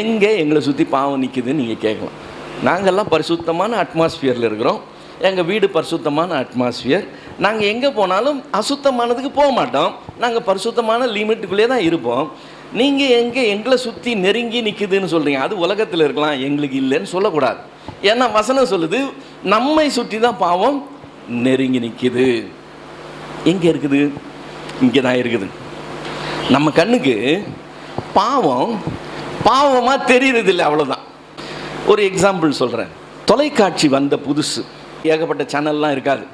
எங்கே எங்களை சுற்றி பாவம் நிற்குதுன்னு நீங்கள் கேட்கலாம். நாங்கள்லாம் பரிசுத்தமான அட்மாஸ்பியரில் இருக்கிறோம். எங்கள் வீடு பரிசுத்தமான அட்மாஸ்பியர் நாங்கள் எங்கே போனாலும் அசுத்தமானதுக்கு போக மாட்டோம். நாங்கள் பரிசுத்தமான லிமிட்டுக்குள்ளே தான் இருப்போம். நீங்கள் எங்கே எங்களை சுற்றி நெருங்கி நிற்குதுன்னு சொல்கிறீங்க அது உலகத்தில் இருக்கலாம் எங்களுக்கு இல்லைன்னு சொல்லக்கூடாது. ஏன்னா வசனம் சொல்லுது நம்மை சுற்றி தான் பாவம் நெருங்கி நிற்கிது எங்கே இருக்குது? இங்கே தான் இருக்குது. நம்ம கண்ணுக்கு பாவம் பாவமாக தெரியறது இல்லை அவ்வளோதான் ஒரு எக்ஸாம்பிள் சொல்கிறேன் தொலைக்காட்சி வந்த புதுசு. ஏகப்பட்ட சேனல்லாம் இருக்காது.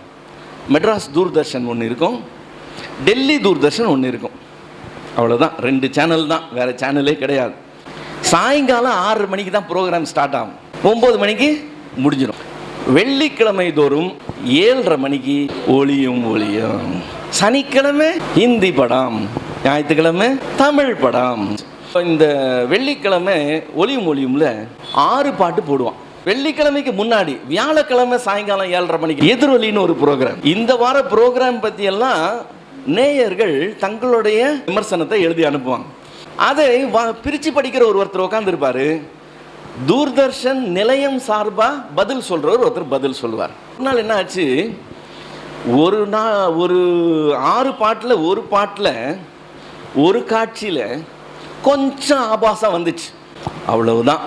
மெட்ராஸ் தூர்தர்ஷன் ஒன்று இருக்கும். டெல்லி தூர்தர்ஷன் ஒன்று இருக்கும். அவ்வளோதான் ரெண்டு சேனல் தான். வேறு சேனலே கிடையாது. சாயங்காலம் ஆறரை மணிக்கு தான் ப்ரோக்ராம் ஸ்டார்ட் ஆகும். ஒம்பது மணிக்கு முடிஞ்சிடும். வெள்ளிக்கிழமை தோறும் ஏழரை மணிக்கு ஒளியும் ஒளியும். சனிக்கிழமை ஹிந்தி படம். ஞாயிற்றுக்கிழமை தமிழ் படம். இந்த வெள்ளிக்கிழமை ஒளியும் ஒளியும்ல ஆறு பாட்டு போடுவான். வெள்ளிக்கிழமைக்கு முன்னாடி வியாழக்கிழமை சாயங்காலம் ஏழரை மணிக்கு எதிரொலின்னு ஒரு ப்ரோக்ராம் இந்த வார ப்ரோக்ராம் பற்றியெல்லாம் நேயர்கள் தங்களுடைய விமர்சனத்தை எழுதி அனுப்புவாங்க. அதை பிரித்து படிக்கிற ஒரு ஒருத்தர் உட்காந்துருப்பாரு தூர்தர்ஷன் நிலையம் சார்பாக பதில் சொல்கிறவர் ஒருத்தர் பதில் சொல்லுவார். ஒரு நாள் என்ன ஆச்சு? ஒரு நாள் ஒரு ஆறு பாட்டில் ஒரு பாட்டில் ஒரு காட்சியில் கொஞ்சம் ஆபாசம் வந்துச்சு. அவ்வளவுதான்.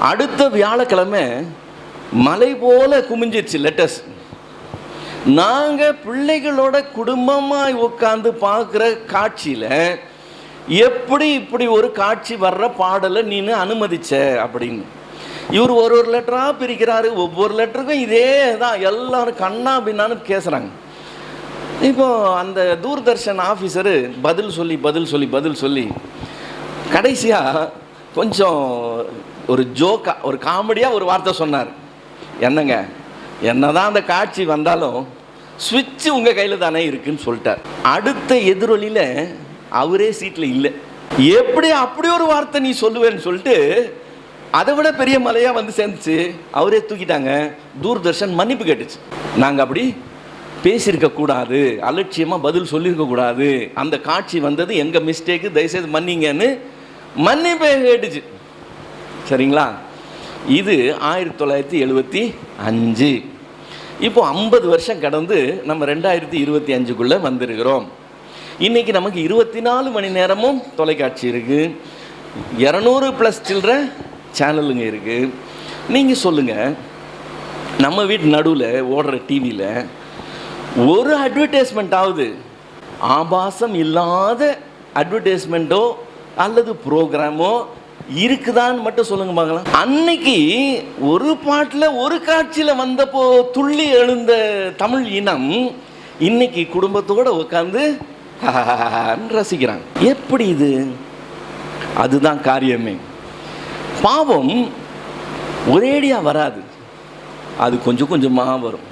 அடுத்த வியாழக்கிழமை மலை போல குமிஞ்சிருச்சு லெட்டர்ஸ் நாங்கள் பிள்ளைகளோட குடும்பமாக உட்காந்து பார்க்குற காட்சியில் எப்படி இப்படி ஒரு காட்சி வர்ற பாடலை நீனு அனுமதிச்ச? அப்படின்னு. இவர் ஒரு ஒரு லெட்டராக பிரிக்கிறாரு ஒவ்வொரு லெட்டருக்கும் இதே தான். எல்லாரும் கண்ணா பின்னான்னு பேசுகிறாங்க இப்போ அந்த தூர்தர்ஷன் ஆஃபீஸரு பதில் சொல்லி பதில் சொல்லி பதில் சொல்லி கடைசியாக கொஞ்சம் ஒரு ஜோக்கா ஒரு காமெடியாக ஒரு வார்த்தை சொன்னார். என்னங்க? என்னதான் அந்த காட்சி வந்தாலும் சுவிட்சு உங்கள் கையில் தானே இருக்குன்னு சொல்லிட்டார். அடுத்த எதிரொலியில் அவரே சீட்டில் இல்லை. எப்படி அப்படி ஒரு வார்த்தை நீ சொல்லுவேன்னு சொல்லிட்டு அதை விட பெரிய மலையாக வந்து சேர்ந்துச்சு. அவரே தூக்கிட்டாங்க. தூர்தர்ஷன் மன்னிப்பு கேட்டுச்சு. நாங்கள் அப்படி பேசியிருக்க கூடாது. அலட்சியமாக பதில் சொல்லியிருக்க கூடாது. அந்த காட்சி வந்தது எங்கள் மிஸ்டேக்கு தயவுசெய்து மன்னிங்கன்னு மன்னிப்பே கேட்டுச்சு. சரிங்களா? இது ஆயிரத்தி தொள்ளாயிரத்தி எழுபத்தி அஞ்சு. இப்போ ஐம்பது வருஷம் கடந்து நம்ம ரெண்டாயிரத்தி இருபத்தி அஞ்சுக்குள்ளே வந்திருக்கிறோம். இன்றைக்கி நமக்கு இருபத்தி நாலு மணி நேரமும் தொலைக்காட்சி இருக்குது இரநூறு ப்ளஸ் சில்லற சேனலுங்க இருக்குது நீங்கள் சொல்லுங்கள் நம்ம வீட்டு நடுவில் ஓடுற டிவியில் ஒரு அட்வர்டைஸ்மெண்ட் ஆகுது. ஆபாசம் இல்லாத அட்வர்டைஸ்மெண்ட்டோ அல்லது ப்ரோக்ராமோ இருக்குதான்னு மட்டும் சொல்லுங்க பார்க்கலாம். அன்னைக்கு ஒரு பாட்டில் ஒரு காட்சியில் வந்தப்போ துள்ளி எழுந்த தமிழ் இனம் இன்னைக்கு குடும்பத்தோட உட்காந்து ரசிக்கிறாங்க. எப்படி இது? அதுதான் காரியமே. பாவம் ஒரேடியாக வராது. அது கொஞ்சம் கொஞ்சமாக வரும்.